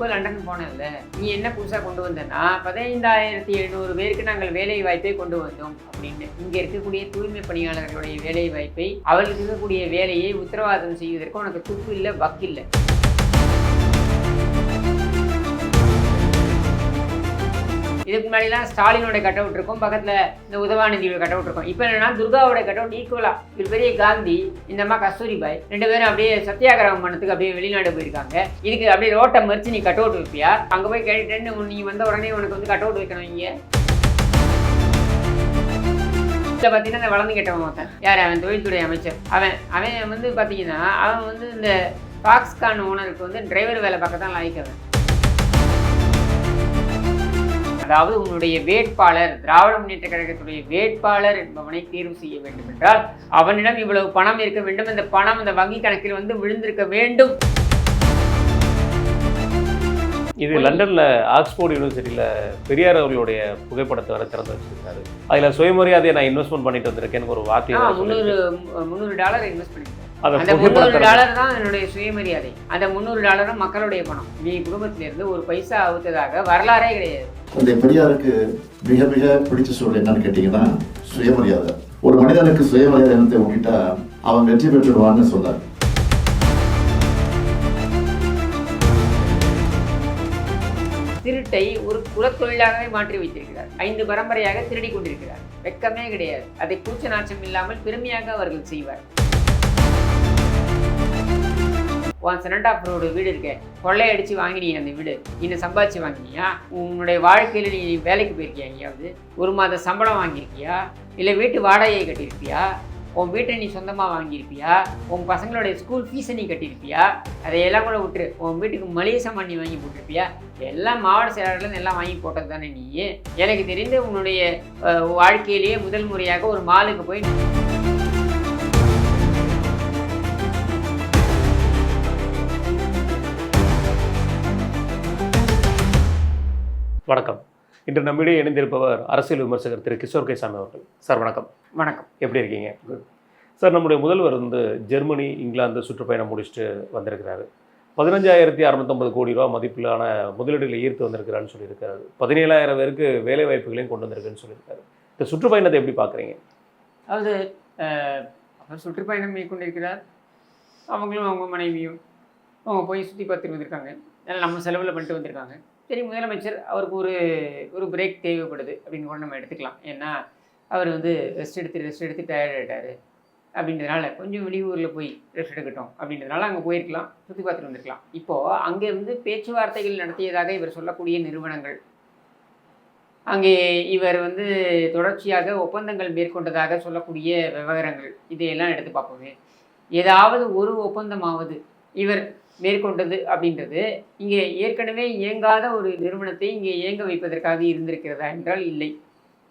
இப்போ லண்டன் போனேன்ல. நீ என்ன புதுசாக கொண்டு வந்தனா பதினைந்தாயிரத்தி எழுநூறு பேருக்கு நாங்கள் வேலை வாய்ப்பை கொண்டு வந்தோம் அப்படின்னு. இங்கே இருக்கக்கூடிய தூய்மை பணியாளர்களுடைய வேலை வாய்ப்பை அவர்களுக்கு இருக்கக்கூடிய வேலையை உத்தரவாதம் செய்வதற்கு உனக்கு துப்பு இல்லை வக்கில்லை இதுக்கு முன்னாடிலாம் ஸ்டாலினோட கட் அவுட் இருக்கும் பக்கத்தில் இந்த உதவாநிதியோட கட் அவுட் இருக்கும். இப்போ என்னன்னா துர்காவோட கட் அவுட் ஈக்குவலா இது பெரிய காந்தி இந்த அம்மா கஸ்தூரிபாய் ரெண்டு பேரும் அப்படியே சத்தியாகிரகம் பண்ணதுக்கு அப்படியே வெளிநாடு போயிருக்காங்க. இதுக்கு அப்படியே ரோட்டை மறிச்சு நீ கட் அவுட் வைப்பியா? அங்கே போய் கேட்டுட்டு நீ வந்த உடனே உனக்கு வந்து கட் அவுட் வைக்கணும் இங்கே. இதில் பார்த்தீங்கன்னா இந்த வளர்ந்து கேட்டவன் ஒருத்தன். யார்? அவன் தொழில்துறை அமைச்சர். அவன் அவன் வந்து பார்த்தீங்கன்னா அவன் வந்து இந்த ஃபாக்ஸ்கான் ஓனருக்கு வந்து டிரைவர் வேலை பார்க்க தான் லாய்க்கவன் அதாவது உன்னுடைய வேட்பாளர் திராவிட முன்னேற்ற கழகத்துடைய வேட்பாளர் என்பவனை தேர்வு செய்ய வேண்டும் என்றால் அவனிடம் இவ்வளவு பணம் இருக்க வேண்டும் இந்த பணம் இந்த வங்கி கணக்கில் வந்து விழுந்திருக்க வேண்டும். இது லண்டன்ல ஆக்ஸ்போர்ட் யூனிவர்சிட்டியில பெரியார் அவர்களுடைய புகைப்படத்தை வர திறந்து வச்சிருக்காரு. அதுல சுயமரியாதையை நான் இன்வெஸ்ட்மெண்ட் பண்ணிட்டு வந்திருக்கேன்னு ஒரு வேற முந்நூறு. முந்நூறு டாலர் இன்வெஸ்ட் பண்ணிருக்கேன் அந்த அந்த முந்நூறு டாலர் தான் என்னுடைய சுயமரியாதை. அந்த முந்நூறு டாலரும் மக்களுடைய பணம். நீ குடும்பத்திலிருந்து ஒரு பைசா அவுத்ததாக வரலாறே கிடையாது. பெரியாருக்கு மிக மிக பிடிச்ச சூழல் என்னன்னு கேட்டீங்கன்னா சுயமரியாதை. ஒரு மனிதனுக்கு சுயமரியாதை எண்ணத்தை விட்டுட்டா அவன் வெற்றி பெற்றுடுவான்னு சொன்னார். திருட்டை ஒரு குலத்தொழிலாகவே மாற்றி வைத்திருக்கிறார். ஐந்து பரம்பரையாக திருடி கொண்டிருக்கிறார். வெக்கமே கிடையாது. அதை கூச்ச நாச்சம் இல்லாமல் பெருமையாக அவர்கள் செய்வார். உன் செனட் வீடு இருக்கே. கொள்ளையடிச்சு வாங்கினீ அந்த வீடு. நீ சம்பாதிச்சு வாங்கினியா? உன்னுடைய வாழ்க்கையில் நீ வேலைக்கு போயிருக்கியா எங்கேயாவது? ஒரு மாத சம்பளம் வாங்கியிருக்கியா? இல்லை வீட்டு வாடகையை கட்டியிருப்பியா? உன் வீட்டை நீ சொந்தமாக வாங்கியிருப்பியா? உன் பசங்களுடைய ஸ்கூல் ஃபீஸை நீ கட்டியிருப்பியா? அதையெல்லாம் கூட விட்டுரு. உன் வீட்டுக்கு மளிகை சாமான் நீ வாங்கி போட்டிருப்பியா? எல்லாம் மாவட்ட செயலாளர்கள் எல்லாம் வாங்கி போட்டது தானே நீ? எனக்கு தெரிந்து உன்னுடைய வாழ்க்கையிலேயே முதல் முறையாக ஒரு மாலுக்கு போய் வணக்கம். இன்று நம்மிடையே இணைந்திருப்பவர் அரசியல் விமர்சகர் திரு கிஷோர் கைசாமி அவர்கள். சார் வணக்கம். வணக்கம். எப்படி இருக்கீங்க? சார் நம்முடைய முதல்வர் வந்து ஜெர்மனி இங்கிலாந்து சுற்றுப்பயணம் முடிச்சுட்டு வந்திருக்கிறாரு. பதினஞ்சாயிரத்தி அறுநூத்தொம்பது கோடி ரூபா மதிப்பிலான முதலீடுகளை ஈர்த்து வந்திருக்கிறான்னு சொல்லியிருக்காரு. பதினேழாயிரம் பேருக்கு வேலை வாய்ப்புகளையும் கொண்டு வந்திருக்குன்னு சொல்லியிருக்காரு. இந்த சுற்றுப்பயணத்தை எப்படி பார்க்குறீங்க? அதாவது அவர் சுற்றுப்பயணம் மேற்கொண்டிருக்கிறார். அவங்களும் அவங்க மனைவியும் அவங்க போய் சுற்றி பார்த்துட்டு வந்திருக்காங்க. அதனால் நம்ம செலவில் பண்ணிட்டு வந்திருக்காங்க. சரி முதலமைச்சர் அவருக்கு ஒரு ஒரு பிரேக் தேவைப்படுது அப்படின்னு கூட நம்ம எடுத்துக்கலாம். ஏன்னா அவர் வந்து ரெஸ்ட் எடுத்து ரெஸ்ட் எடுத்து டயர்ட் ஆகிட்டார் அப்படின்றதுனால கொஞ்சம் வெளியூரில் போய் ரெஸ்ட் எடுக்கட்டும் அப்படின்றதுனால அங்கே போயிருக்கலாம் சுற்றி பார்த்துட்டு வந்திருக்கலாம். இப்போது அங்கேருந்து பேச்சுவார்த்தைகள் நடத்தியதாக இவர் சொல்லக்கூடிய நிறுவனங்கள். அங்கே இவர் வந்து தொடர்ச்சியாக ஒப்பந்தங்கள் மேற்கொண்டதாக சொல்லக்கூடிய விவகாரங்கள் இதையெல்லாம் எடுத்து பார்ப்போமே. ஏதாவது ஒரு ஒப்பந்தமாவது இவர் மேற்கொண்டது அப்படின்றது. இங்கே ஏற்கனவே இயங்காத ஒரு நிறுவனத்தை இங்கே இயங்க வைப்பதற்காக இருந்திருக்கிறதா என்றால் இல்லை.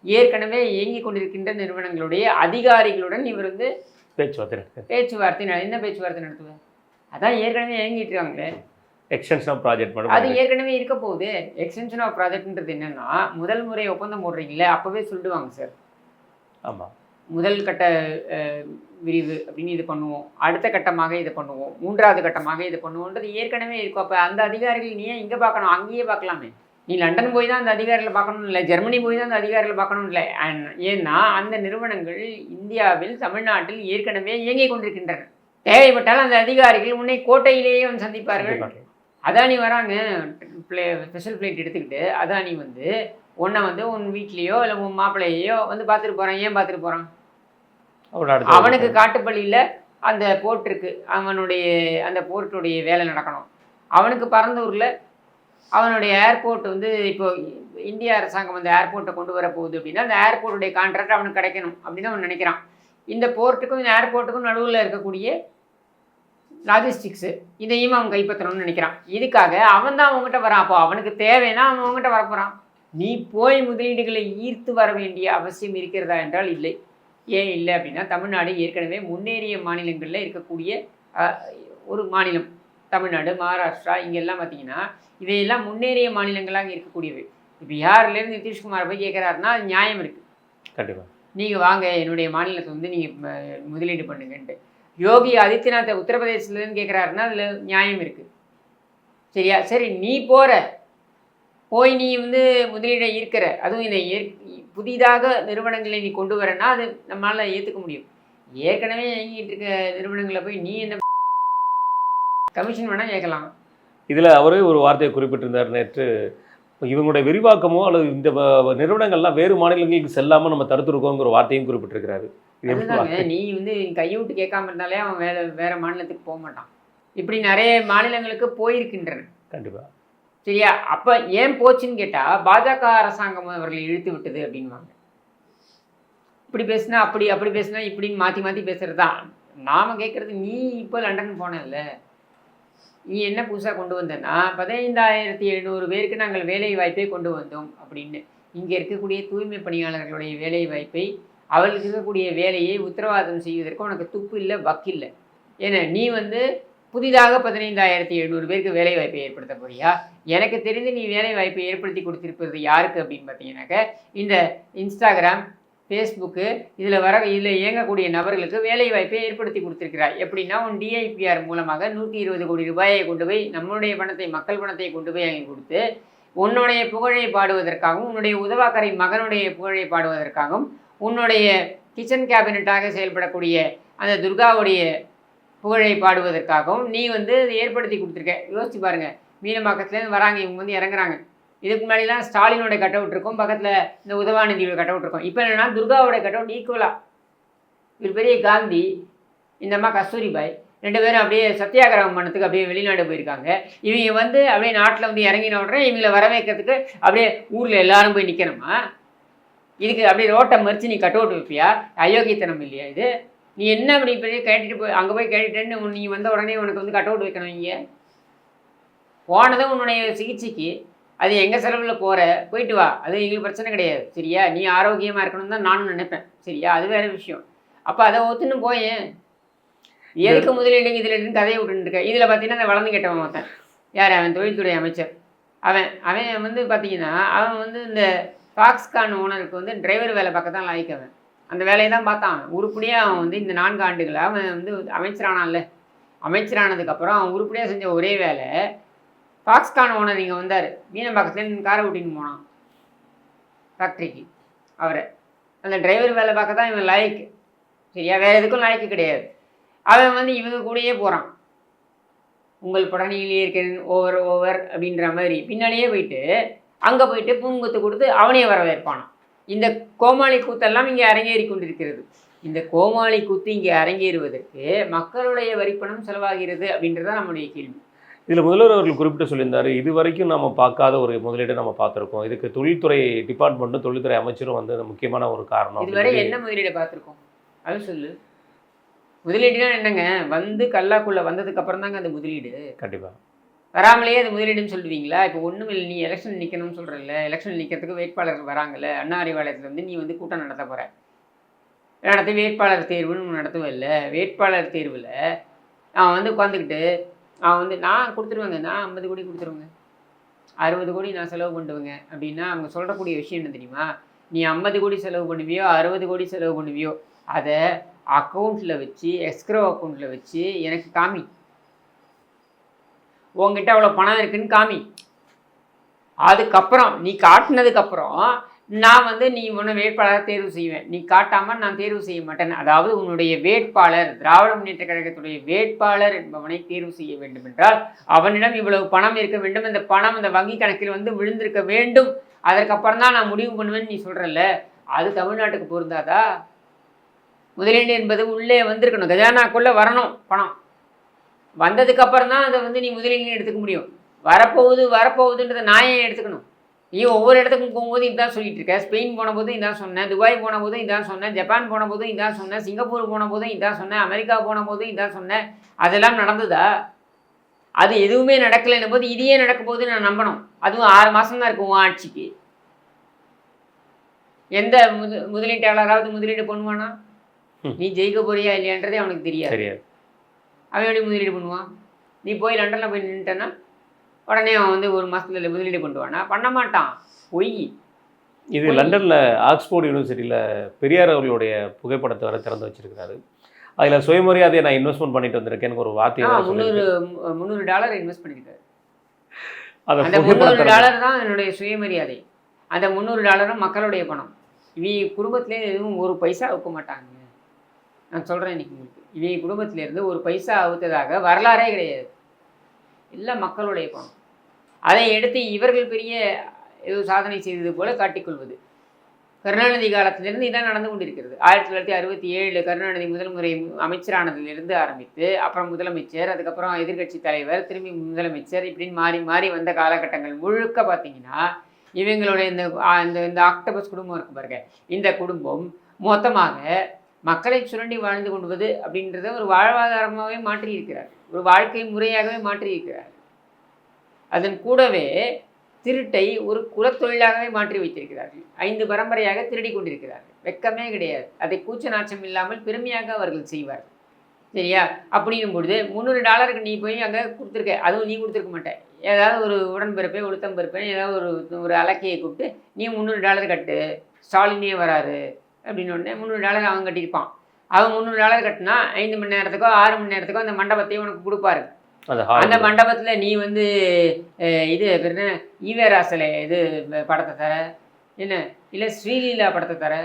ஏற்கனவே இயங்கிக் கொண்டிருக்கின்ற நிறுவனங்களுடைய அதிகாரிகளுடன் இவர் வந்து பேச்சுவார்த்தை பேச்சுவார்த்தை என்ன பேச்சுவார்த்தை நடத்துவார்? அதான் ஏற்கனவே இயங்கிட்டு இருக்காங்களே. எக்ஸ்டென்ஷன் ஆஃப் ப்ராஜெக்ட் அது ஏற்கனவே இருக்க போகுது. எக்ஸ்டென்ஷன் ஆஃப் ப்ராஜெக்ட்ன்றது என்னன்னா முதல் முறை ஒப்பந்தம் போடுறீங்களே அப்பவே சொல்லிடுவாங்க சார். ஆமாம் முதல் கட்ட விரிவு அப்படின்னு இது பண்ணுவோம். அடுத்த கட்டமாக இதை பண்ணுவோம். மூன்றாவது கட்டமாக இதை பண்ணுவோன்றது ஏற்கனவே இருக்கும். அப்போ அந்த அதிகாரிகள் நீ ஏன் இங்கே பார்க்கணும்? அங்கேயே பார்க்கலாமே. நீ லண்டன் போய் தான் அந்த அதிகாரிகளை பார்க்கணும் இல்லை. ஜெர்மனி போய் தான் அந்த அதிகாரிகளை பார்க்கணும் இல்லை. ஏன்னா அந்த நிறுவனங்கள் இந்தியாவில் தமிழ்நாட்டில் ஏற்கனவே இயங்கிக் கொண்டிருக்கின்றன. தேவைப்பட்டால் அந்த அதிகாரிகள் உன்னை கோட்டையிலேயே வந்து சந்திப்பார்கள். அதானி வராங்க. பிளே ஸ்பெஷல் ஃப்ளைட் எடுத்துக்கிட்டு அதானி வந்து உன்னை வந்து உன் வீட்லேயோ இல்லை உன் மாப்பிள்ளையோ வந்து பார்த்துட்டு போகிறான் ஏன் பார்த்துட்டு போகிறான் அவனுக்கு காட்டுப்பள்ளியில் அந்த போர்ட் இருக்கு. அவனுடைய அந்த போர்ட்டுடைய வேலை நடக்கணும். அவனுக்கு பரந்தூரில் அவனுடைய ஏர்போர்ட் வந்து இப்போ இந்திய அரசாங்கம் அந்த ஏர்போர்ட்டை கொண்டு வர போகுது அப்படின்னா அந்த ஏர்போர்ட்டுடைய கான்ட்ராக்ட் அவனுக்கு கிடைக்கணும் அப்படின்னு அவன் நினைக்கிறான். இந்த போர்ட்டுக்கும் இந்த ஏர்போர்ட்டுக்கும் நடுவில் இருக்கக்கூடிய லாஜிஸ்டிக்ஸு இதையும் அவன் கைப்பற்றணும்னு நினைக்கிறான். இதுக்காக அவன் தான் அவங்ககிட்ட வரான். அப்போ அவனுக்கு தேவைன்னா அவன் அவங்ககிட்ட வரப்போகிறான் நீ போய் முதலீடுகளை ஈர்த்து வர வேண்டிய அவசியம் இருக்கிறதா என்றால் இல்லை. ஏன் இல்லை அப்படின்னா தமிழ்நாடு ஏற்கனவே முன்னேறிய மாநிலங்களில் இருக்கக்கூடிய ஒரு மாநிலம். தமிழ்நாடு மகாராஷ்டிரா இங்கெல்லாம் பார்த்தீங்கன்னா இவையெல்லாம் முன்னேறிய மாநிலங்களாக இருக்கக்கூடியவை. இப்போ யார்லேருந்து நிதிஷ்குமார் போய் கேட்குறாருன்னா அது நியாயம் இருக்குது கண்டிப்பாக நீங்கள் வாங்க என்னுடைய மாநிலத்தை வந்து நீங்கள் முதலீடு பண்ணுங்கன்ட்டு. யோகி ஆதித்யநாத் உத்தரப்பிரதேசத்துலேருந்து கேட்குறாருன்னா அதில் நியாயம் இருக்குது சரியா? சரி நீ போகிற போய் நீ வந்து முதலீடை ஈர்க்கிற. அதுவும் இந்த புதிதாக நிறுவனங்களை நீ கொண்டு வரனா அது நம்மளால் ஏற்றுக்க முடியும். ஏற்கனவே இயங்கிட்டு இருக்க நிறுவனங்களை போய் நீ என்ன கமிஷன் வேணால் கேட்கலாம். இதில் அவரே ஒரு வார்த்தையை குறிப்பிட்டிருந்தார் நேற்று. இவங்களுடைய விரிவாக்கமோ அல்லது இந்த நிறுவனங்கள்லாம் வேறு மாநிலங்களுக்கு செல்லாமல் நம்ம தடுத்துருக்கோங்கிற வார்த்தையும் குறிப்பிட்டிருக்கிறாரு. அதுதாங்க நீ வந்து கையை விட்டு கேட்காம இருந்தாலே அவன் வேற வேற மாநிலத்துக்கு போக மாட்டான். இப்படி நிறைய மாநிலங்களுக்கு போயிருக்கின்றன. கண்டிப்பா. சரியா? அப்போ ஏன் போச்சுன்னு கேட்டால் பாஜக அரசாங்கம் அவர்களை இழுத்து விட்டது அப்படின்வாங்க இப்படி பேசுனா அப்படி அப்படி பேசுனா இப்படின்னு மாற்றி மாற்றி பேசுறது? தான் நாம் கேட்குறது நீ இப்போ லண்டன் போனதில்ல நீ என்ன புதுசாக கொண்டு வந்தேன்னா பதினைந்தாயிரத்தி எழுநூறு பேருக்கு நாங்கள் வேலை வாய்ப்பை கொண்டு வந்தோம் அப்படின்னு. இங்கே இருக்கக்கூடிய தூய்மை பணியாளர்களுடைய வேலை வாய்ப்பை அவர்களுக்கு இருக்கக்கூடிய வேலையை உத்தரவாதம் செய்வதற்கு உனக்கு துப்பு இல்லை வக்கில்லை ஏன்னா நீ வந்து புதிதாக பதினைந்தாயிரத்தி எழுநூறு பேருக்கு வேலை வாய்ப்பை ஏற்படுத்த போறியா? எனக்கு தெரிந்து நீ வேலை வாய்ப்பை ஏற்படுத்தி கொடுத்திருப்பது யாருக்கு அப்படின்னு பார்த்தீங்கன்னாக்க இந்த இன்ஸ்டாகிராம் ஃபேஸ்புக்கு இதில் வர இதில் இயங்கக்கூடிய நபர்களுக்கு வேலை வாய்ப்பை ஏற்படுத்தி கொடுத்துருக்கிறார் எப்படின்னா உன் டிஐபிஆர் மூலமாக நூற்றி இருபது கோடி ரூபாயை கொண்டு போய் நம்மளுடைய பணத்தை மக்கள் பணத்தை கொண்டு போய் அங்கே கொடுத்து உன்னுடைய புகழை பாடுவதற்காகவும் உன்னுடைய உதவாக்கரை மகனுடைய புகழை பாடுவதற்காகவும் உன்னுடைய கிச்சன் கேபினட்டாக செயல்படக்கூடிய அந்த துர்காவுடைய புகழை பாடுவதற்காகவும் நீ வந்து இதை ஏற்படுத்தி கொடுத்துருக்க. யோசிச்சு பாருங்க. மீனமாக்கத்துலேருந்து வராங்க இவங்க வந்து இறங்குறாங்க. இதுக்கு முன்னாடிலாம் ஸ்டாலினோட கட் அவுட் இருக்கும் பக்கத்தில் இந்த உதவாநிதியோட கட் அவுட் இருக்கும். இப்போ என்னன்னா துர்காவோட கட் அவுட் ஈக்குவலாக இவர் பெரிய காந்தி இந்த அம்மா கஸ்தூரிபாய் ரெண்டு பேரும் அப்படியே சத்தியாகிரகம் பண்ணத்துக்கு அப்படியே வெளிநாடு போயிருக்காங்க. இவங்க வந்து அப்படியே நாட்டில் வந்து இறங்கின உடனே இவங்களை வரவேற்கிறதுக்கு அப்படியே ஊரில் எல்லாரும் போய் நிற்கணுமா இதுக்கு அப்படியே ரோட்டை மறித்து நீ கட் அவுட் வைப்பியா? அயோக்கியத்தனம் இல்லையா இது? நீ என்ன அப்படி பெரிய கேட்டுட்டு போய் அங்கே போய் கேட்டுட்டேன்னு நீ வந்த உடனே உனக்கு வந்து கட் அவுட் வைக்கணும் இங்கே. போனதும் உன்னுடைய சிகிச்சைக்கு அது எங்கள் செலவில் போகிற போயிட்டு வா. அது எங்களுக்கு பிரச்சனை கிடையாது சரியா? நீ ஆரோக்கியமாக இருக்கணும்னு தான் நானும் நினைப்பேன் சரியா? அது வேற விஷயம். அப்போ அதை ஒத்துன்னு போயேன் எதுக்கு முதலீடு இதில் கதையை விட்டுட்டு இதில் பார்த்தீங்கன்னா அந்த வளர்ந்து கெட்டவன் ஒருத்தன். யார்? அவன் தொழில்துறை அமைச்சர். அவன் அவன் வந்து பார்த்தீங்கன்னா அவன் வந்து இந்த ஃபாக்ஸ்கான் ஓனருக்கு வந்து டிரைவர் வேலை பார்க்க தான் லாய்க்கு அவன். அந்த வேலையை தான் பார்த்தான் உருப்படியாக அவன் வந்து இந்த நான்கு ஆண்டுகளை அவன் வந்து அமைச்சரானான்ல. அமைச்சரானதுக்கப்புறம் அவன் உருப்படியாக செஞ்ச ஒரே வேலை ஃபாக்ஸ்கான் ஓனர் இங்கே வந்தார். மீனம்பாக்கத்துலேருந்து காரை ஓட்டின்னு போனான். ஃபேக்ட்ரிக்கு அவரை. அந்த டிரைவர் வேலை பார்க்க தான் இவன் லாய்க்கு. சரியா? வேறு எதுக்கும் லாய்க்கு கிடையாது. அவன் வந்து இவங்க கூடயே போகிறான் உங்கள் புடனையிலேயே இருக்கிறேன் ஓவர் ஓவர் அப்படின்ற மாதிரி. பின்னாடியே போயிட்டு அங்கே போயிட்டு பூங்குத்து கொடுத்து அவனே வரவேற்பானான் இந்த கோமாளி கூத்தெல்லாம் இங்கே அரங்கேறி கொண்டிருக்கிறது இந்த கோமாளி கூத்து இங்கே அரங்கேறுவதற்கு மக்களுடைய வரிப்பணம் செலவாகிறது அப்படின்றது நம்முடைய கேள்வி. இதில் முதல்வர் அவர்கள் குறிப்பிட்டு சொல்லியிருந்தாரு இது வரைக்கும் நம்ம பார்க்காத ஒரு முதலீடை நம்ம பார்த்துருக்கோம். இதுக்கு தொழில்துறை டிபார்ட்மெண்ட்டும் தொழில்துறை அமைச்சரும் வந்து முக்கியமான ஒரு காரணம் இதுவரை என்ன முதலீடை பார்த்துருக்கோம்? அது சொல்லு. முதலீடுனா என்னங்க? வந்து கல்லாக்குள்ள வந்ததுக்கு அப்புறம் தாங்க அந்த முதலீடு. கண்டிப்பா. வராமலேயே அது முதலீடுன்னு சொல்லுவீங்களா? இப்போ ஒன்றும் இல்லை நீ எலெக்ஷன் நிற்கணும்னு சொல்கிறல்ல எலெக்ஷன் நிற்கிறதுக்கு வேட்பாளர்கள் வராங்கல்ல அண்ணா அறிவாலயத்தில் வந்து நீ வந்து கூட்டம் நடத்த போகிற நடத்தி வேட்பாளர் தேர்வுன்னு ஒன்று நடத்துவல்ல வேட்பாளர் தேர்வில் அவன் வந்து உட்காந்துக்கிட்டு அவன் வந்து நான் கொடுத்துருவேங்க நான் ஐம்பது கோடி கொடுத்துருவேங்க அறுபது கோடி நான் செலவு பண்ணுவேங்க. அப்படின்னா அவங்க சொல்லக்கூடிய விஷயம் என்ன தெரியுமா? நீ ஐம்பது கோடி செலவு பண்ணுவியோ அறுபது கோடி செலவு பண்ணுவியோ அதை அக்கௌண்ட்டில் வச்சு எஸ்க்ரோ அக்கௌண்ட்டில் வச்சு எனக்கு காமி. உங்ககிட்ட அவ்வளோ பணம் இருக்குன்னு காமி. அதுக்கப்புறம் நீ காட்டினதுக்கப்புறம் நான் வந்து நீ உன்னை வேட்பாளராக தேர்வு செய்வேன். நீ காட்டாமல் நான் தேர்வு செய்ய மாட்டேன். அதாவது உன்னுடைய வேட்பாளர் திராவிட முன்னேற்ற கழகத்துடைய வேட்பாளர் என்பவனை தேர்வு செய்ய வேண்டும் என்றால் அவனிடம் இவ்வளவு பணம் இருக்க வேண்டும். இந்த பணம் இந்த வங்கி கணக்கில் வந்து விழுந்திருக்க வேண்டும். அதற்கப்புறம் தான் நான் முடிவு பண்ணுவேன்னு நீ சொல்கிறல்ல அது தமிழ்நாட்டுக்கு பொருந்தாதா? முதலீடு என்பது உள்ளே வந்திருக்கணும். கஜானாக்குள்ளே வரணும் பணம். வந்ததுக்கு அப்புறம் தான் அதை வந்து நீ முதலீடு எடுத்துக்க முடியும். வரப்போகுது வரப்போகுதுன்றதை நான் ஏன் எடுத்துக்கணும்? நீ ஒவ்வொரு இடத்துக்கும் போகும்போது இதான் சொல்லிட்டு இருக்க. ஸ்பெயின் போன போதும் இதான் சொன்னேன் துபாய் போன போதும் இதான் சொன்னேன் ஜப்பான் போன போதும் இதான் சொன்னேன் சிங்கப்பூர் போன போதும் இதான் சொன்னேன் அமெரிக்கா போன போதும் இதான் சொன்னேன் அதெல்லாம் நடந்ததா? அது எதுவுமே நடக்கலைன்னும் போது இதையே நடக்க போது நான் நம்பணும். அதுவும் ஆறு மாதம் தான் இருக்கும் உன் ஆட்சிக்கு. எந்த முது முதலீட்டாளராவது முதலீடு பண்ணுவானா. நீ ஜெயிக்க போறியா இல்லையான்றதே அவனுக்கு தெரியாது. தெரியாது. அவன் எப்படி முதலீடு பண்ணுவான்? நீ போய் லண்டனில் போய் நின்றுட்டேன்னா உடனே அவன் வந்து ஒரு மாதத்துல முதலீடு பண்ணுவானா பண்ண மாட்டான். பொய். இது லண்டன்ல ஆக்ஸ்போர்ட் யூனிவர்சிட்டியில பெரியார் அவர்களுடைய புகைப்படத்தை வர திறந்து வச்சிருக்காரு அதுல சுயமரியாதையை நான் இன்வெஸ்ட்மெண்ட் பண்ணிட்டு வந்திருக்கேன்னு ஒரு வேற முந்நூறு. முந்நூறு டாலர் இன்வெஸ்ட் பண்ணியிருக்காரு அதை அந்த முந்நூறு டாலர் தான் என்னுடைய சுயமரியாதை. அந்த முந்நூறு டாலரும் மக்களுடைய பணம். இவங்க குடும்பத்திலே எதுவும் ஒரு பைசா அவுக்க மாட்டாங்க. நான் சொல்கிறேன் இன்னைக்கு உங்களுக்கு. இவங்க குடும்பத்திலேருந்து ஒரு பைசா அவுத்ததாக வரலாறே கிடையாது. எல்லாம் மக்களுடைய பணம். அதை எடுத்து இவர்கள் பெரிய ஏதோ சாதனை செய்தது போல காட்டிக்கொள்வது. கருணாநிதி காலத்திலிருந்து இதான் நடந்து கொண்டிருக்கிறது. ஆயிரத்தி தொள்ளாயிரத்தி அறுபத்தி ஏழில் கருணாநிதி முதல் முறை அமைச்சரானதிலிருந்து ஆரம்பித்து அப்புறம் முதலமைச்சர் அதுக்கப்புறம் எதிர்க்கட்சி தலைவர் திரும்பி முதலமைச்சர் இப்படின்னு மாறி மாறி வந்த காலகட்டங்கள் முழுக்க பார்த்தீங்கன்னா இவங்களுடைய இந்த இந்த இந்த ஆக்டோபஸ் குடும்பம் இருக்கு பாருங்க. இந்த குடும்பம் மொத்தமாக மக்களை சுரண்டி வாழ்ந்து கொள்வது அப்படின்றத ஒரு வாழ்வாதாரமாகவே மாற்றி இருக்கிறார் ஒரு வாழ்க்கை முறையாகவே மாற்றி இருக்கிறார் அதன் கூடவே திருட்டை ஒரு குலத்தொழிலாகவே மாற்றி வைத்திருக்கிறார்கள். ஐந்து பரம்பரையாக திருடி கொண்டிருக்கிறார்கள். வெக்கமே கிடையாது. அதை கூச்ச நாச்சம் இல்லாமல் பெருமையாக அவர்கள் செய்வார்கள். சரியா? அப்படிங்கும் பொழுது முந்நூறு டாலருக்கு நீ போய் அங்கே கொடுத்துருக்க. அதுவும் நீ கொடுத்துருக்க மாட்டேன் ஏதாவது ஒரு உடன்பிறப்பை உளுத்தம் பிறப்பேன் ஏதாவது ஒரு ஒரு அலக்கையை கூப்பிட்டு நீ முந்நூறு டாலர் கட்டு. ஸ்டாலினே வராரு. அப்படின்னு உடனே முந்நூறு டாலர் அவன் கட்டியிருப்பான். அவன் முந்நூறு டாலர் கட்டினா ஐந்து மணி நேரத்துக்கோ ஆறு மணி நேரத்துக்கோ அந்த மண்டபத்தையும் உனக்கு கொடுப்பாரு. அந்த மண்டபத்துல நீ வந்து இது என்ன? ஈவேராசலை இது படத்தை தர. என்ன? இல்ல ஸ்ரீலீலா படத்தை தர.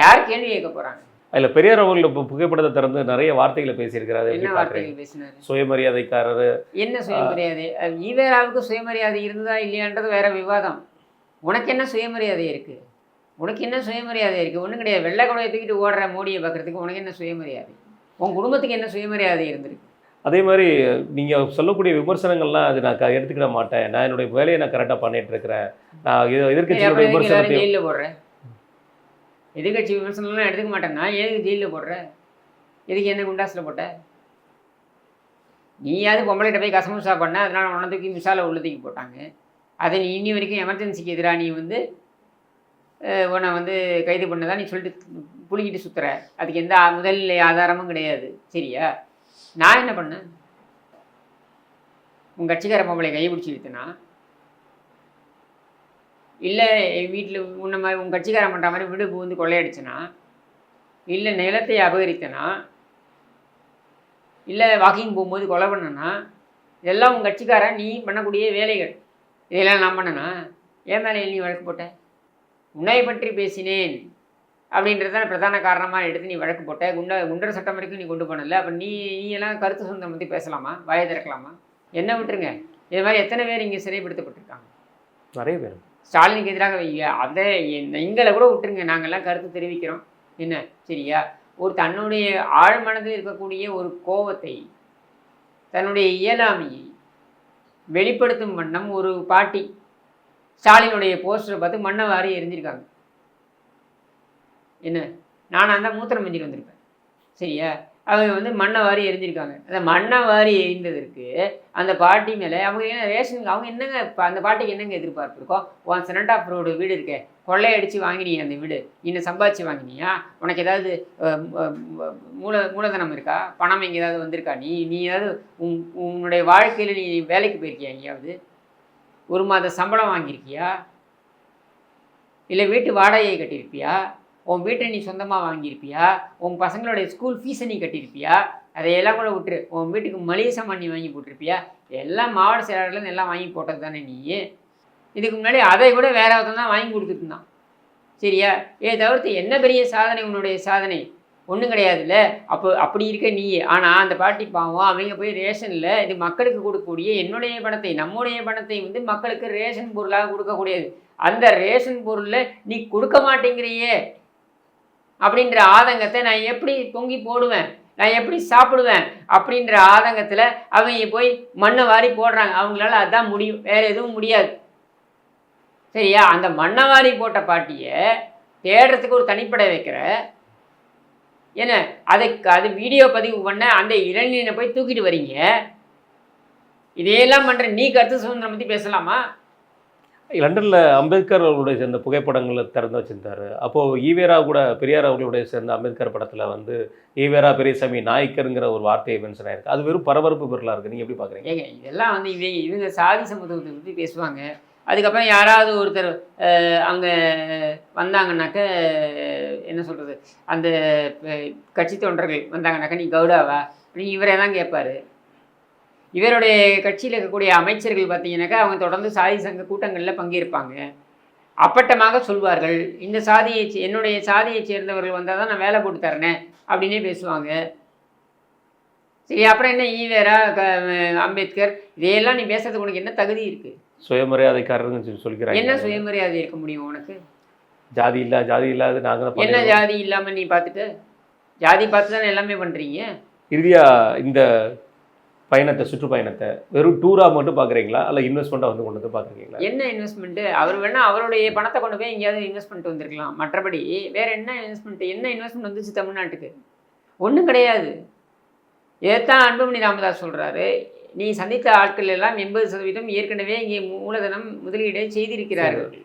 யார் கேள்வி கேட்க போறாங்க? அதில் பெரியார் அவர்கள் இப்போ புகைப்படத்தை திறந்து நிறைய வார்த்தைகளை பேசியிருக்கிறாரு. என்ன வார்த்தைகள் பேசினாரு? சுயமரியாதைக்காரர். என்ன சுயமரியாதை? ஈவேராவுக்கு சுயமரியாதை இருந்ததா இல்லையான்றது வேற விவாதம். உனக்கு என்ன சுயமரியாதை இருக்கு? உனக்கு என்ன சுயமரியாதை இருக்கு? ஒன்றும் கிடையாது. வெள்ளை குடையை தூக்கிட்டு ஓடுற மோடியை பார்க்கறதுக்கு உனக்கு என்ன சுயமரியாதை? உன் குடும்பத்துக்கு என்ன சுயமரியாதை இருந்திருக்கு? அதே மாதிரி நீங்கள் சொல்லக்கூடிய விமர்சனங்கள்லாம் அது நான் எடுத்துக்கிட மாட்டேன். நான் என்னுடைய வேலையை நான் கரெக்டாக பண்ணிட்டு இருக்கிறேன் நான் எதிர்- சரி, எதிர்க்கட்சியோட அப்புறம் எதுக்கு எல்லாரும் விமர்சனத்தை ஜெயிலில் போடுற? எதிர்கட்சி விமர்சனம்லாம் எடுத்துக்க மாட்டேன்னா எதுக்கு ஜெயிலில் போடுற? எதுக்கு என்ன குண்டாஸில் போட்ட? நீயாவது பொம்பளைகிட்ட போய் கசமுசா பண்ண அதனால உன்னை தூக்கி மிசால உள்ள தூக்கி போட்டாங்க. அதை நீ இன்னி வரைக்கும் எமர்ஜென்சிக்கு எதிராக நீ வந்து உன்னை வந்து கைது பண்ணதான் நீ சொல்லிட்டு புழுங்கிட்டு சுத்துற. அதுக்கு எந்த முதல் ஆதாரமும் கிடையாது. சரியா? நான் என்ன பண்ணேன்? உங்கள் கட்சிக்கார பொம்பளை கையை பிடிச்சி இழுத்தனா? இல்லை வீட்டில் உன்ன மாதிரி உங்கள் கட்சிக்காரன் பண்ணுற மாதிரி வீடு புகுந்து கொள்ளையடிச்சனா? இல்லை நிலத்தை அபகரித்தனா? இல்லை வாக்கிங் போகும்போது கொலை பண்ணனா? இதெல்லாம் உங்கள் கட்சிக்காரன் நீ பண்ணக்கூடிய வேலைகள். இதெல்லாம் நான் பண்ணனா? ஏன் மேலே நீ வழக்கு போட்ட? உன்னை பற்றி பேசினேன். அப்படின்றத பிரதான காரணமாக எடுத்து நீ வழக்கு போட்ட. குண்ட குண்டர் சட்டம் வரைக்கும் நீ கொண்டு போனல அப்போ நீ நீ எல்லாம் கருத்து சுதந்திரம் பற்றி பேசலாமா? வாயை திறக்கலாமா? என்ன விட்டுருங்க? இது மாதிரி எத்தனை பேர் இங்கே சிறைப்படுத்தப்பட்டிருக்காங்க? நிறைய பேர். ஸ்டாலினுக்கு எதிராக வைங்க. அதை எங்களை கூட விட்டுருங்க. நாங்கள்லாம் கருத்து தெரிவிக்கிறோம். என்ன? சரியா? ஒரு தன்னுடைய ஆழ்மனதில் இருக்கக்கூடிய ஒரு கோபத்தை தன்னுடைய இயலாமையை வெளிப்படுத்தும் வண்ணம் ஒரு பாட்டி ஸ்டாலினுடைய போஸ்டரை பார்த்து மண்ணை வாரி எரிஞ்சிருக்காங்க. என்ன? நானாக இருந்தால் மூத்திரம் மிஞ்சிட்டு வந்திருப்பேன். சரியா? அவங்க வந்து மண்ணை வாரி எரிஞ்சிருக்காங்க. அந்த மண்ணை வாரி எரிந்ததற்கு அந்த பாட்டி மேலே அவங்க என்ன ரேஷன் அவங்க என்னங்க இப்போ அந்த பாட்டிக்கு என்னங்க எதிர்பார்ப்பு இருக்கோ உன் செனட் ஆஃப் ரோடு வீடு இருக்கே. கொள்ளையடிச்சு வாங்கினீங்க அந்த வீடு. இன்னும் சம்பாதிச்சு வாங்கினியா? உனக்கு ஏதாவது மூல மூலதனம் இருக்கா? பணம் எங்கே ஏதாவது வந்திருக்கா? நீ நீ ஏதாவது உன் உன்னுடைய வாழ்க்கையில் நீ வேலைக்கு போயிருக்கியா எங்கேயாவது? ஒரு மாத சம்பளம் வாங்கியிருக்கியா? இல்லை வீட்டு வாடகையை கட்டியிருப்பியா? உன் வீட்டை நீ சொந்தமாக வாங்கியிருப்பியா? உன் பசங்களுடைய ஸ்கூல் ஃபீஸை நீ கட்டியிருப்பியா? அதையெல்லாம் கூட விட்டுரு. உன் வீட்டுக்கு மளிகை சாமான் நீ வாங்கி போட்டிருப்பியா? எல்லாம் மாவட்ட செயலாளர்லேருந்து எல்லாம் வாங்கி போட்டது தானே நீ? இதுக்கு முன்னாடி அதை கூட வேற ஒருத்தன் தான் வாங்கி கொடுத்துட்டு இருந்தான். சரியா? இதை தவிர்த்து என்ன பெரிய சாதனை உன்னுடைய சாதனை? ஒன்றும் கிடையாதுல்ல. அப்போ அப்படி இருக்க நீ ஆனால் அந்த பாட்டி பாவம் அவங்க போய் ரேஷனில் இது மக்களுக்கு கொடுக்கக்கூடிய என்னுடைய பணத்தை நம்முடைய பணத்தை வந்து மக்களுக்கு ரேஷன் பொருளாக கொடுக்கக்கூடியது. அந்த ரேஷன் பொருளை நீ கொடுக்க மாட்டேங்கிறியே. அப்படின்ற ஆதங்கத்தை நான் எப்படி பொங்கி போடுவேன்? நான் எப்படி சாப்பிடுவேன்? அப்படின்ற ஆதங்கத்தில் அவங்க போய் மண்ணை வாரி போடுறாங்க. அவங்களால அதான் முடியும். வேறு எதுவும் முடியாது. சரியா? அந்த மண்ணை வாரி போட்ட பாட்டியை தேடுறதுக்கு ஒரு தனிப்படை வைக்கிற என்ன? அதுக்கு அது வீடியோ பதிவு பண்ண அந்த இளைஞனை போய் தூக்கிட்டு வரீங்க. இதையெல்லாம் பண்ற நீ கருத்து சுதந்திரம் பற்றி பேசலாமா? லண்டனில் அம்பேத்கர் அவர்களுடைய சேர்ந்த புகைப்படங்களை திறந்து வச்சிருந்தாரு. அப்போது ஈவேரா கூட பெரியார் அவர்களுடைய சேர்ந்த அம்பேத்கர் படத்தில் வந்து ஈவேரா பெரியசாமி நாய்க்கருங்கிற ஒரு வார்த்தையை மென்ஷன் ஆயிருக்கு. அது வெறும் பரபரப்பு பொருளாக இருக்குது நீங்கள் எப்படி பார்க்குறீங்க ஏங்க இதெல்லாம் வந்து இவங்க இவங்க சாதி சமத்துவத்தை பற்றி பேசுவாங்க. அதுக்கப்புறம் யாராவது ஒருத்தர் அங்கே வந்தாங்கன்னாக்க என்ன சொல்கிறது அந்த கட்சி தொண்டர்கள் வந்தாங்கன்னாக்க நீ கவுடாவா அப்படின்னு இவரே தான் கேட்பாரு. இவருடைய கட்சியில் இருக்கக்கூடிய அமைச்சர்கள் பார்த்தீங்கன்னாக்கா அவங்க தொடர்ந்து சாதி சங்க கூட்டங்களில் பங்கேற்பாங்க. அப்பட்டமாக சொல்வார்கள் இந்த சாதியை என்னுடைய சாதியை சேர்ந்தவர்கள் வந்தால் தான் நான் வேலை போட்டு தரேனே அப்படின்னே பேசுவாங்க. சரி அப்புறம் என்ன ஈவேரா க அம்பேத்கர் இதையெல்லாம் நீ பேசுறதுக்கு உனக்கு என்ன தகுதி இருக்குது சுயமரியாதைக்காரர்னு சொல்லி சொல்லிக்கிறாங்க. என்ன சுயமரியாதை இருக்க முடியும் உனக்கு? ஜாதி இல்ல ஜாதி இல்லாத நாங்க தான் என்ன. ஜாதி இல்லாம நீ பார்த்துட்டு? ஜாதி பார்த்து தானே எல்லாமே பண்றீங்க? இறுதியா இந்த பயணத்தை சுற்றுப்பயணத்தை வெறும் டூரா மட்டும் பாக்குறீங்களா அல்ல இன்வெஸ்ட்மெண்ட்டா வந்து கொண்டு வந்து பாக்குறீங்களா என்ன இன்வெஸ்ட்மெண்ட் அவர் வேணா அவருடைய பணத்தை கொண்டு போய் எங்கேயாவது இன்வெஸ்ட் பண்ணிட்டு வந்திருக்கலாம். மற்றபடி வேற என்ன இன்வெஸ்ட்மெண்ட் என்ன இன்வெஸ்ட்மெண்ட் வந்துச்சு தமிழ்நாட்டுக்கு? ஒன்றும் கிடையாது. இதைத்தான் அன்புமணி ராமதாஸ் சொல்றாரு. நீ சந்தித்த ஆட்கள் எல்லாம் எண்பது சதவீதம் ஏற்கனவே இங்கே மூலதனம் முதலீடை செய்திருக்கிறார்கள்.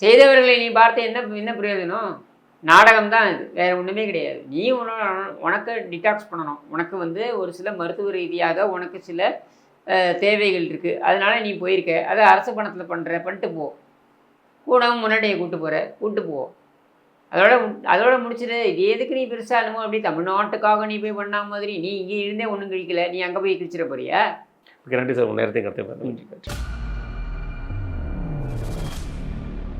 செய்தவர்களை. நீ பார்த்து என்ன என்ன பிரயோஜனம்? நாடகம் தான் இது வேற ஒன்றுமே கிடையாது. நீ உன- உனக்கு டிடாக்ஸ் பண்ணணும். உனக்கு வந்து ஒரு சில மருத்துவ ரீதியாக உனக்கு சில தேவைகள் இருக்குது அதனால நீ போயிருக்க. அதை அரசு பணத்தில் பண்ணுற பண்ணிட்டு போ. கூடவும் முன்னாடியே கூட்டு போகிற கூட்டு போ. அதோட அதோட முடிச்சது இது எதுக்கு நீ பெருசாக அனுமோ அப்படி தமிழ்நாட்டுக்காக நீ போய் பண்ணா மாதிரி. நீ இங்கே இருந்தே ஒன்றும் கழிக்கல. நீ அங்கே போய் கிழிச்சிட போறியா? நன்றி சார். உங்க நேரத்தை கடத்த